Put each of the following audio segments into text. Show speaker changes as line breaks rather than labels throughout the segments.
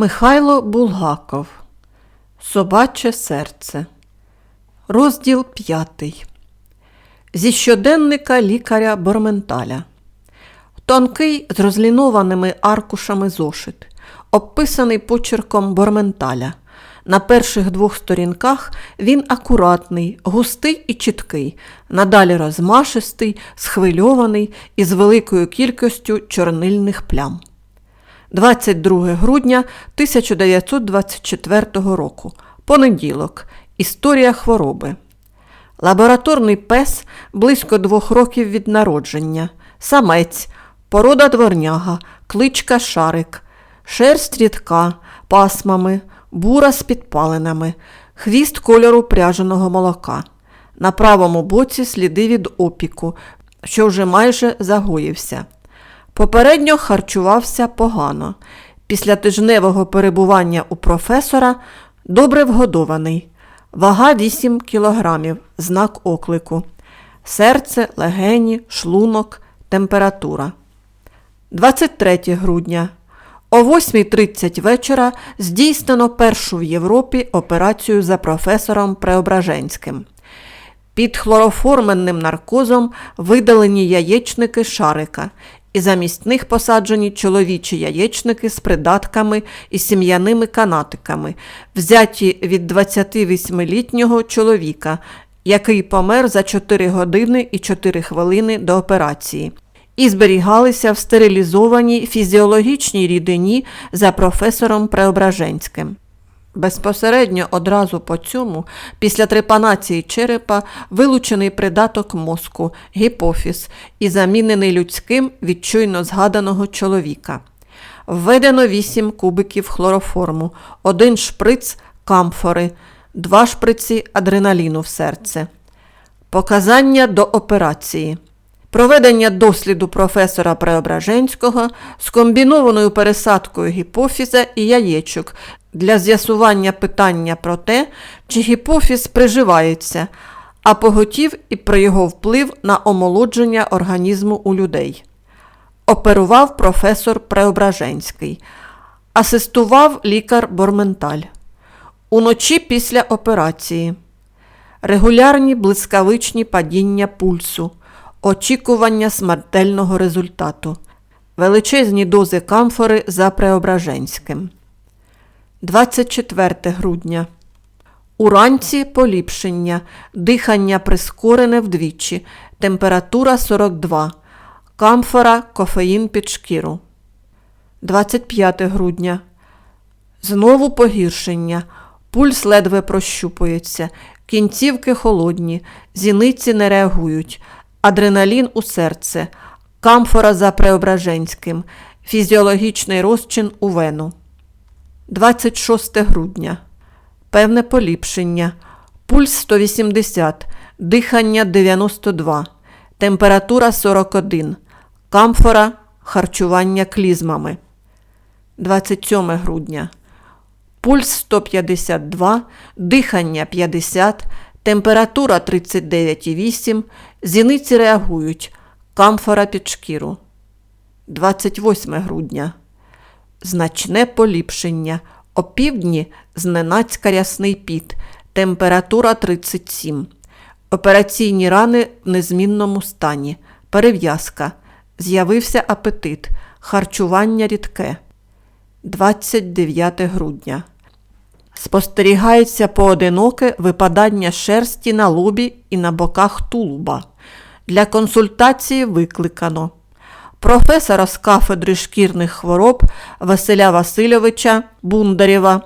Михайло Булгаков Собаче серце. Розділ п'ятий. Зі щоденника лікаря Борменталя. Тонкий з розлінованими аркушами зошит, обписаний почерком Борменталя. На перших двох сторінках він акуратний, густий і чіткий, надалі розмашистий, схвильований і з великою кількістю чорнильних плям. 22 грудня 1924 року. Понеділок. Історія хвороби. Лабораторний пес близько двох років від народження. Самець, порода дворняга, кличка шарик, шерсть рідка, пасмами, бура з підпалинами, хвіст кольору пряженого молока. На правому боці сліди від опіку, що вже майже загоївся. Попередньо харчувався погано. Після тижневого перебування у професора добре вгодований. Вага 8 кілограмів, знак оклику. Серце, легені, шлунок, температура. 23 грудня. О 8.30 вечора здійснено першу в Європі операцію за професором Преображенським. Під хлороформенним наркозом видалені яєчники шарика, і замість них посаджені чоловічі яєчники з придатками і сім'яними канатиками, взяті від 28-літнього чоловіка, який помер за 4 години і 4 хвилини до операції, і зберігалися в стерилізованій фізіологічній рідині за професором Преображенським. Безпосередньо одразу по цьому, після трепанації черепа, вилучений придаток мозку, гіпофіз і замінений людським від чуйно згаданого чоловіка. Введено 8 кубиків хлороформу, один шприц камфори, два шприці адреналіну в серце. Показання до операції. Проведення досліду професора Преображенського з комбінованою пересадкою гіпофіза і яєчок для з'ясування питання про те, чи гіпофіз приживається, а поготів і про його вплив на омолодження організму у людей. Оперував професор Преображенський, асистував лікар Борменталь. Уночі після операції. Регулярні блискавичні падіння пульсу, очікування смертельного результату, величезні дози камфори за Преображенським. 24 грудня. Уранці поліпшення, дихання прискорене вдвічі, температура 42, камфора, кофеїн під шкіру. 25 грудня. Знову погіршення. Пульс ледве прощупується, кінцівки холодні, зіниці не реагують, адреналін у серце, камфора за Преображенським, фізіологічний розчин у вену. 26 грудня. Певне поліпшення. Пульс 180, дихання 92, температура 41, камфора, харчування клізмами. 27 грудня. Пульс 152, дихання 50, температура 39,8, зіниці реагують, камфора під шкіру. 28 грудня. Значне поліпшення. Опівдні зненацька рясний піт, температура 37. Операційні рани в незмінному стані, перев'язка. З'явився апетит, харчування рідке. 29 грудня. Спостерігається поодиноке випадання шерсті на лобі і на боках тулуба. Для консультації викликано професора з кафедри шкірних хвороб Василя Васильовича Бундарєва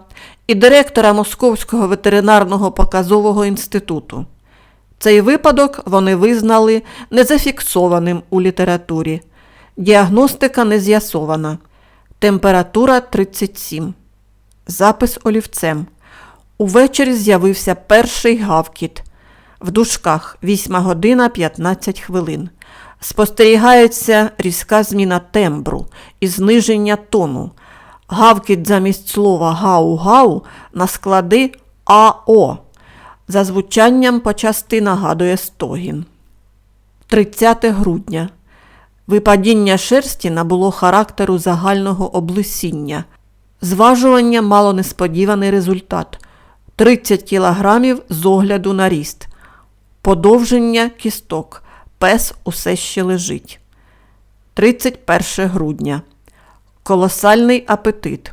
і директора Московського ветеринарного показового інституту. Цей випадок вони визнали незафіксованим у літературі. Діагностика не з'ясована. Температура 37. Запис олівцем. Увечері з'явився перший гавкіт. В дужках 8 година 15 хвилин. Спостерігається різка зміна тембру і зниження тону. Гавкіт замість слова гау-гау на склади АО. За звучанням почасти нагадує стогін. 30 грудня. Випадіння шерсті набуло характеру загального облисіння. Зважування мало несподіваний результат 30 кілограмів з огляду на ріст. Подовження кісток. Пес усе ще лежить. 31 грудня. Колосальний апетит.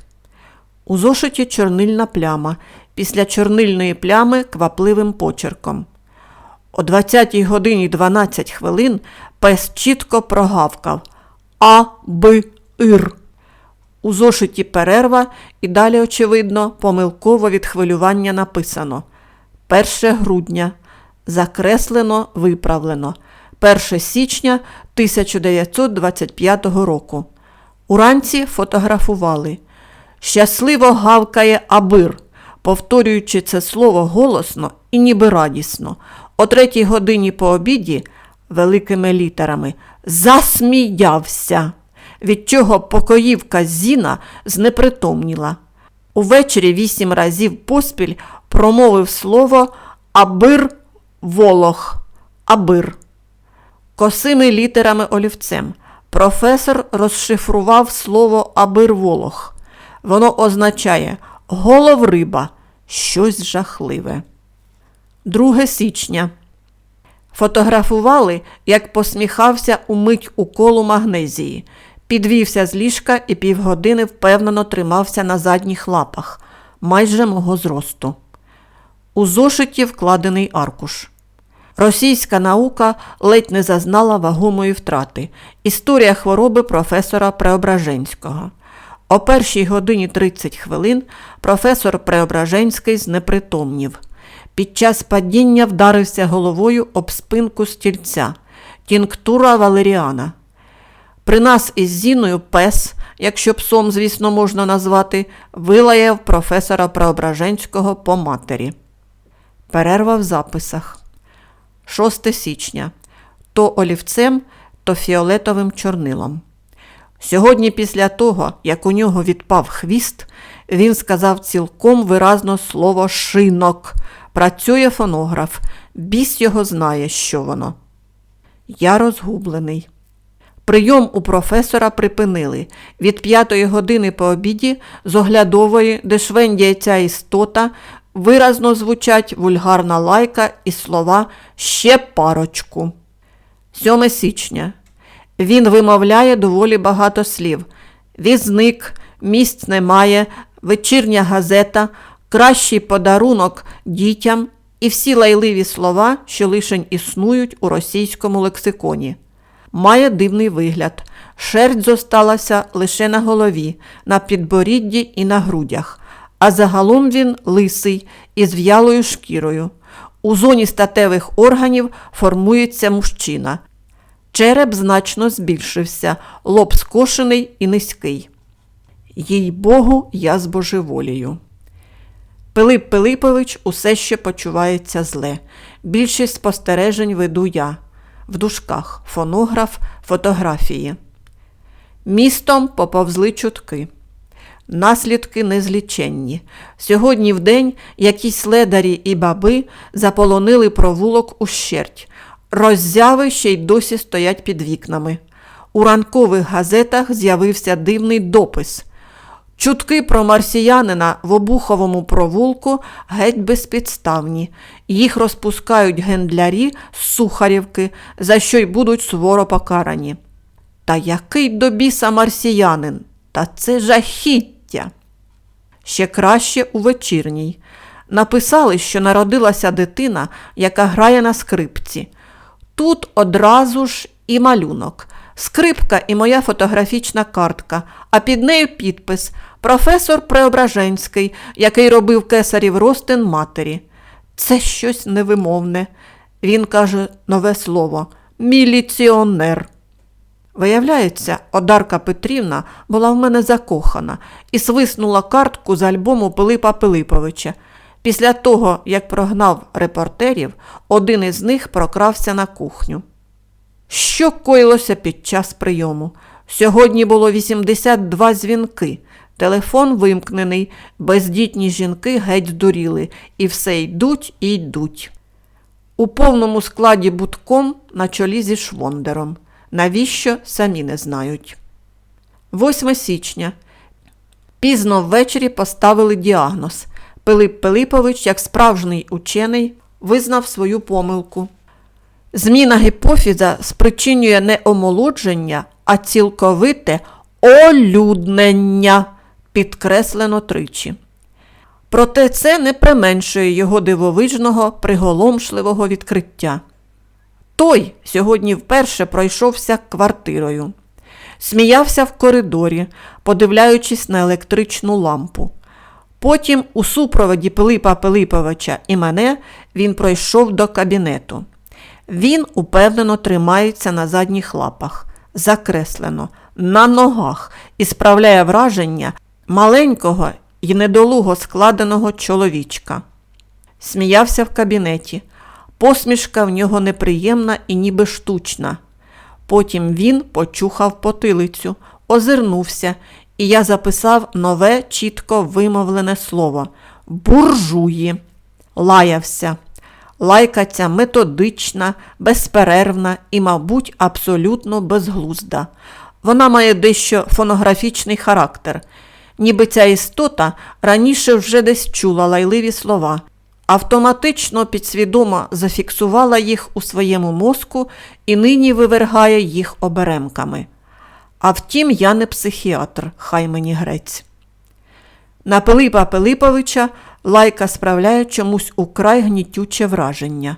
У зошиті чорнильна пляма. Після чорнильної плями квапливим почерком. О 20 годині 12 хвилин пес чітко прогавкав А, Б, Ір. У зошиті перерва і далі, очевидно, помилково від хвилювання написано 1 грудня. Закреслено, виправлено. 1 січня 1925 року. Уранці фотографували. Щасливо гавкає Абир, повторюючи це слово голосно і ніби радісно. О третій годині по обіді великими літерами засміявся, від чого покоївка Зіна знепритомніла. Увечері вісім разів поспіль промовив слово Абир Волох. Абир. Косими літерами олівцем. Професор розшифрував слово Абир-Волох. Воно означає голов риба, щось жахливе. 2 січня. Фотографували, як посміхався умить уколу магнезії. Підвівся з ліжка і півгодини впевнено тримався на задніх лапах, майже мого зросту. У зошиті вкладений аркуш. Російська наука ледь не зазнала вагомої втрати. Історія хвороби професора Преображенського. О першій годині 30 хвилин професор Преображенський знепритомнів. Під час падіння вдарився головою об спинку стільця. Тінктура Валеріана. При нас із Зіною пес, якщо псом, звісно, можна назвати, вилаяв професора Преображенського по матері. Перерва в записах. 6 січня. То олівцем, то фіолетовим чорнилом. Сьогодні, після того, як у нього відпав хвіст, він сказав цілком виразно слово шинок. Працює фонограф, біс його знає, що воно. Я розгублений. Прийом у професора припинили. Від п'ятої години по обіді з оглядової, де швендяє ця істота, виразно звучать вульгарна лайка і слова ще парочку. 7 січня. Він вимовляє доволі багато слів. Візник, місць немає, вечірня газета, кращий подарунок дітям і всі лайливі слова, що лишень існують у російському лексиконі. Має дивний вигляд. Шерсть зосталася лише на голові, на підборідді і на грудях, а загалом він лисий із в'ялою шкірою. У зоні статевих органів формується мужчина. Череп значно збільшився, лоб скошений і низький. Їй Богу, я збожеволію. Пилип Пилипович усе ще почувається зле. Більшість спостережень веду я. В дужках фонограф, фотографії. Містом поповзли чутки. Наслідки незліченні. Сьогодні в день якісь ледарі і баби заполонили провулок ущерть. Роззяви ще й досі стоять під вікнами. У ранкових газетах з'явився дивний допис. Чутки про марсіянина в обуховому провулку геть безпідставні. Їх розпускають гендлярі з Сухарівки, за що й будуть суворо покарані. Та який до біса марсіянин? Та це жахіття. Ще краще у вечірній. Написали, що народилася дитина, яка грає на скрипці. Тут одразу ж і малюнок. Скрипка і моя фотографічна картка, а під нею підпис професор Преображенський, який робив кесарів ростин матері. Це щось невимовне. Він каже нове слово міліціонер. Виявляється, Одарка Петрівна була в мене закохана і свиснула картку з альбому Пилипа Пилиповича. Після того, як прогнав репортерів, один із них прокрався на кухню. Що коїлося під час прийому? Сьогодні було 82 дзвінки. Телефон вимкнений, бездітні жінки геть здуріли, і все йдуть і йдуть. У повному складі будком на чолі зі Швондером. Навіщо самі не знають. 8 січня. Пізно ввечері поставили діагноз. Пилип Пилипович, як справжній учений, визнав свою помилку. Зміна гіпофіза спричинює не омолодження, а цілковите олюднення, підкреслено тричі. Проте це не применшує його дивовижного, приголомшливого відкриття. Той сьогодні вперше пройшовся квартирою, сміявся в коридорі, подивляючись на електричну лампу. Потім, у супроводі Пилипа Пилиповича і мене, він пройшов до кабінету. Він упевнено тримається на задніх лапах, закреслено, на ногах і справляє враження маленького і недолуго складеного чоловічка. Сміявся в кабінеті. Посмішка в нього неприємна і ніби штучна. Потім він почухав потилицю, озирнувся, і я записав нове, чітко вимовлене слово буржуї. Лаявся. Лайка ця методична, безперервна і, мабуть, абсолютно безглузда. Вона має дещо фонографічний характер, ніби ця істота раніше вже десь чула лайливі слова, автоматично підсвідомо зафіксувала їх у своєму мозку і нині вивергає їх оберемками. А втім, я не психіатр, хай мені грець. На Пилипа Пилиповича лайка справляє чомусь украй гнітюче враження.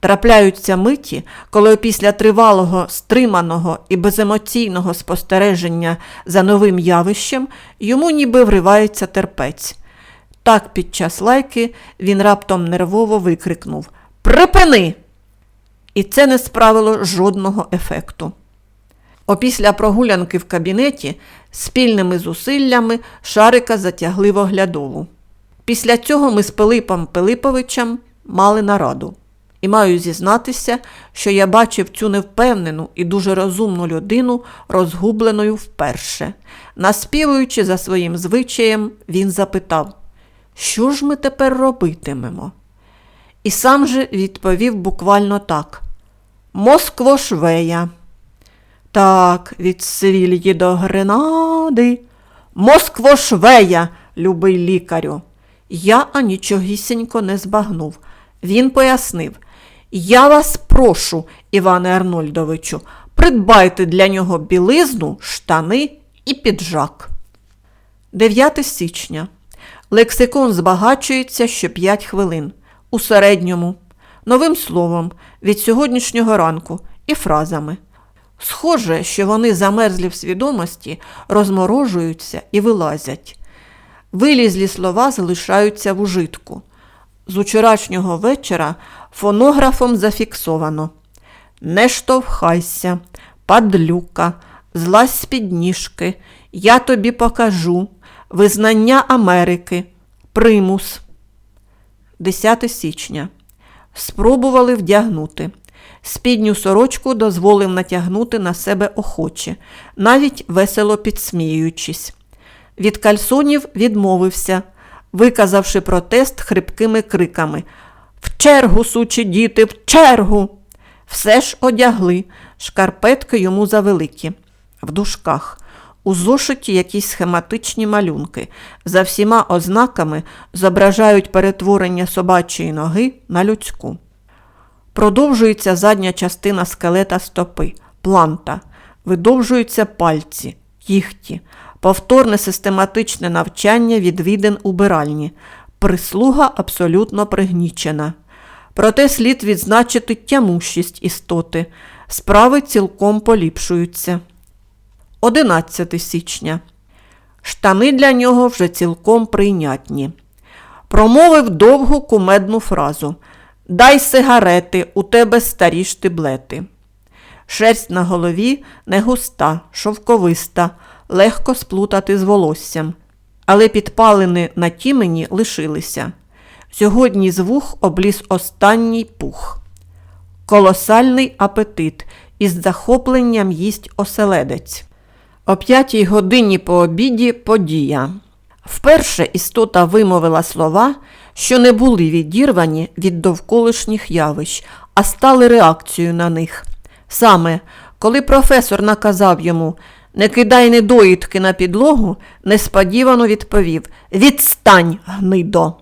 Трапляються миті, коли після тривалого, стриманого і беземоційного спостереження за новим явищем йому ніби вривається терпець. Так під час лайки він раптом нервово викрикнув Припини! І це не справило жодного ефекту. Опісля прогулянки в кабінеті спільними зусиллями Шарика затягли в оглядову. Після цього ми з Пилипом Пилиповичем мали нараду. І маю зізнатися, що я бачив цю невпевнену і дуже розумну людину розгубленою вперше. Наспівуючи за своїм звичаєм, він запитав, що ж ми тепер робитимемо? І сам же відповів буквально так: Москвошвея. Так, від Севільї до Гренади. Москвошвея, любий лікарю. Я анічогісінько не збагнув. Він пояснив. Я вас прошу, Іване Арнольдовичу, придбайте для нього білизну, штани і піджак. 9 січня. Лексикон збагачується що 5 хвилин. У середньому, новим словом, від сьогоднішнього ранку і фразами. Схоже, що вони замерзлі в свідомості, розморожуються і вилазять. Вилізлі слова залишаються в ужитку. З учорашнього вечора фонографом зафіксовано Не штовхайся, падлюка, злазь з підніжки, я тобі покажу, визнання Америки, примус. 10 січня. Спробували вдягнути. Спідню сорочку дозволив натягнути на себе охоче, навіть весело підсміюючись. Від кальсонів відмовився, виказавши протест хрипкими криками В чергу, сучі діти, в чергу. Все ж одягли, шкарпетки йому завеликі, в дужках. У зошиті якісь схематичні малюнки. За всіма ознаками зображають перетворення собачої ноги на людську. Продовжується задня частина скелета стопи, планта, видовжуються пальці, кіхті, повторне систематичне навчання відвідин убиральні, прислуга абсолютно пригнічена. Проте слід відзначити тямущість істоти, справи цілком поліпшуються. 11 січня. Штани для нього вже цілком прийнятні. Промовив довгу кумедну фразу Дай сигарети, у тебе старі штиблети. Шерсть на голові не густа, шовковиста, легко сплутати з волоссям, але підпалини на тімені лишилися. Сьогодні з вух обліз останній пух. Колосальний апетит із захопленням їсть оселедець. О п'ятій годині по обіді подія. Вперше істота вимовила слова, що не були відірвані від довколишніх явищ, а стали реакцією на них. Саме, коли професор наказав йому не кидай недоїдки на підлогу, несподівано відповів Відстань, гнидо.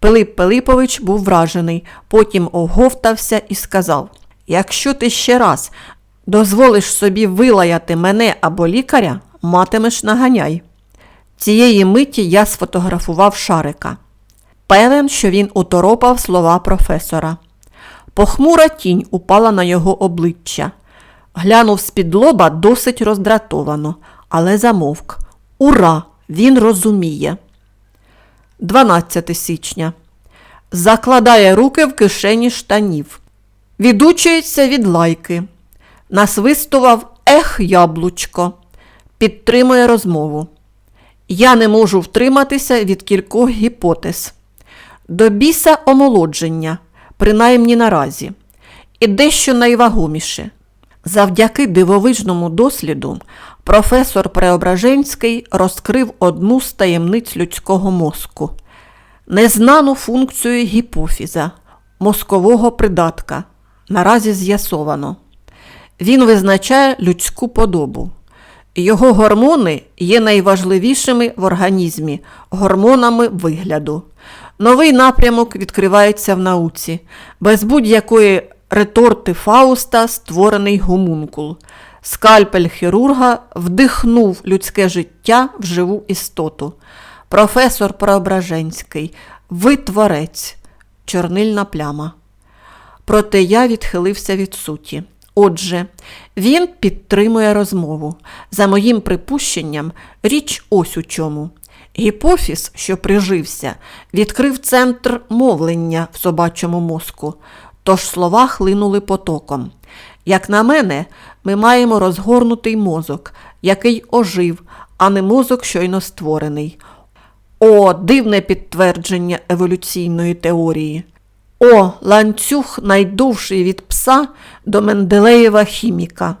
Пилип Пилипович був вражений, потім оговтався і сказав Якщо ти ще раз дозволиш собі вилаяти мене або лікаря, матимеш наганяй. Цієї миті я сфотографував шарика. Певен, що він уторопав слова професора. Похмура тінь упала на його обличчя. Глянув з-під лоба досить роздратовано, але замовк. Ура! Він розуміє. 12 січня. Закладає руки в кишені штанів. Відучується від лайки. Насвистував ех, яблучко. Підтримує розмову. Я не можу втриматися від кількох гіпотез. До біса омолодження, принаймні наразі, і дещо найвагоміше. Завдяки дивовижному досліду професор Преображенський розкрив одну з таємниць людського мозку незнану функцію гіпофіза, мозкового придатка. Наразі з'ясовано. Він визначає людську подобу. Його гормони є найважливішими в організмі гормонами вигляду. Новий напрямок відкривається в науці. Без будь-якої реторти Фауста створений гомункул. Скальпель хірурга вдихнув людське життя в живу істоту. Професор Преображенський, ви творець, чорнильна пляма. Проте я відхилився від суті. Отже, він підтримує розмову. За моїм припущенням, річ ось у чому. Гіпофіз, що прижився, відкрив центр мовлення в собачому мозку, тож слова хлинули потоком. Як на мене, ми маємо розгорнутий мозок, який ожив, а не мозок щойно створений. О, дивне підтвердження еволюційної теорії. О, ланцюг найдовший від пса до Менделеєва хіміка.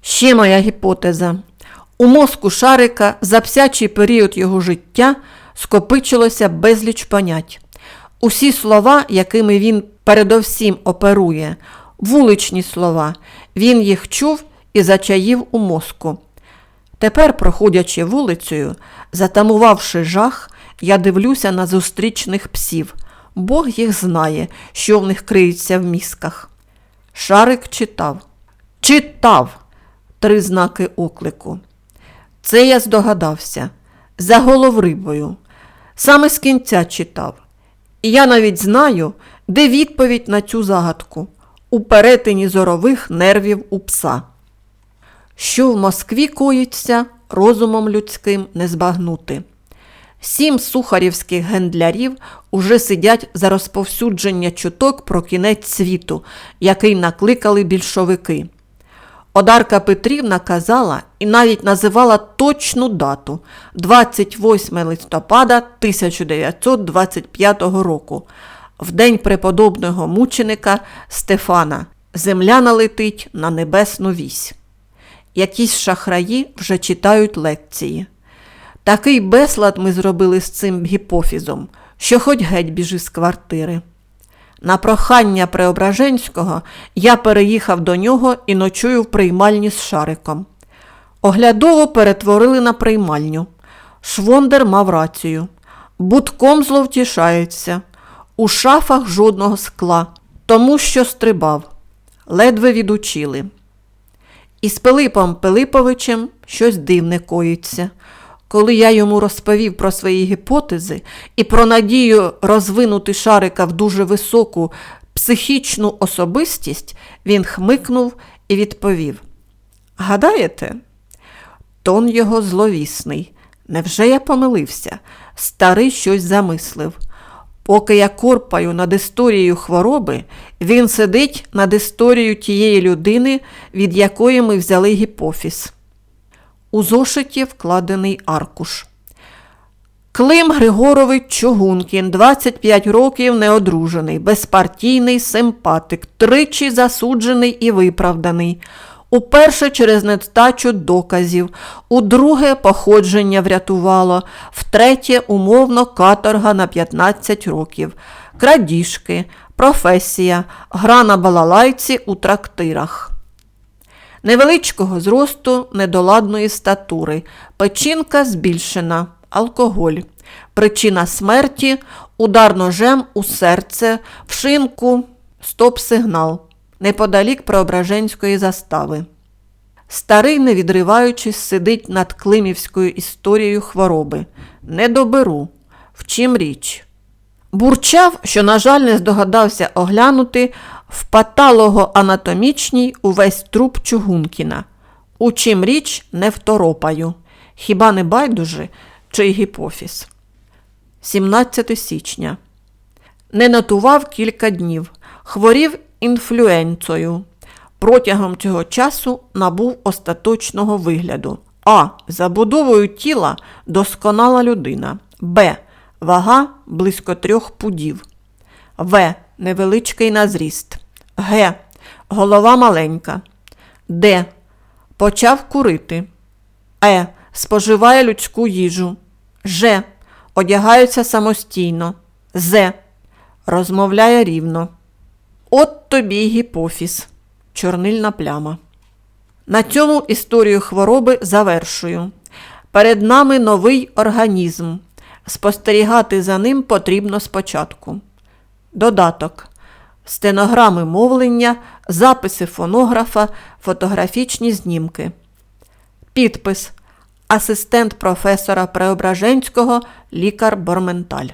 Ще моя гіпотеза. У мозку шарика за псячий період його життя скопичилося безліч понять. Усі слова, якими він передовсім оперує, вуличні слова, він їх чув і зачаїв у мозку. Тепер, проходячи вулицею, затамувавши жах, я дивлюся на зустрічних псів. Бог їх знає, що в них криється в мізках. Шарик читав. Читав три знаки оклику. Це я здогадався. За головрибою. Саме з кінця читав. І я навіть знаю, де відповідь на цю загадку у перетині зорових нервів у пса. Що в Москві коїться, розумом людським не збагнути. Сім сухарівських гендлярів уже сидять за розповсюдження чуток про кінець світу, який накликали більшовики. Одарка Петрівна казала і навіть називала точну дату 28 листопада 1925 року, в день преподобного мученика Стефана. Земля налетить на небесну вісь. Якісь шахраї вже читають лекції. Такий безлад ми зробили з цим гіпофізом, що хоч геть біжи з квартири. На прохання Преображенського я переїхав до нього і ночую в приймальні з шариком. Оглядово перетворили на приймальню. Швондер мав рацію. Будком зловтішається. У шафах жодного скла, тому що стрибав. Ледве відучили. Із Пилипом Пилиповичем щось дивне коїться. Коли я йому розповів про свої гіпотези і про надію розвинути шарика в дуже високу психічну особистість, він хмикнув і відповів: Гадаєте? Тон його зловісний. Невже я помилився? Старий щось замислив. Поки я корпаю над історією хвороби, він сидить над історією тієї людини, від якої ми взяли гіпофіз. У зошиті вкладений аркуш. Клим Григорович Чугункін, 25 років неодружений, безпартійний симпатик, тричі засуджений і виправданий. Уперше через нестачу доказів, удруге походження врятувало, втретє умовно каторга на 15 років, крадіжки, професія, гра на балалайці у трактирах. невеличкого зросту, недоладної статури, печінка збільшена, алкоголь. Причина смерті. Удар ножем у серце, в шинку, стоп-сигнал, неподалік Преображенської застави. Старий, не відриваючись, сидить над климівською історією хвороби. Не доберу. В чим річ? Бурчав, що, на жаль, не здогадався оглянути в патологоанатомічній увесь труп Чугункіна. У чим річ не второпаю. Хіба не байдуже, чий гіпофіз? 17 січня. Не нотував кілька днів. Хворів інфлюенцою. Протягом цього часу набув остаточного вигляду. А. Забудовою тіла досконала людина. Б. Вага близько трьох пудів. В. Невеличкий на зріст. Г. Голова маленька. Д. Почав курити. Е. Споживає людську їжу. Ж. Одягається самостійно. З. Розмовляє рівно. От тобі гіпофіз. Чорнильна пляма. На цьому історію хвороби завершую. Перед нами новий організм. Спостерігати за ним потрібно спочатку. Додаток. Стенограми мовлення, записи фонографа, фотографічні знімки. Підпис. Асистент професора Преображенського, лікар Борменталь.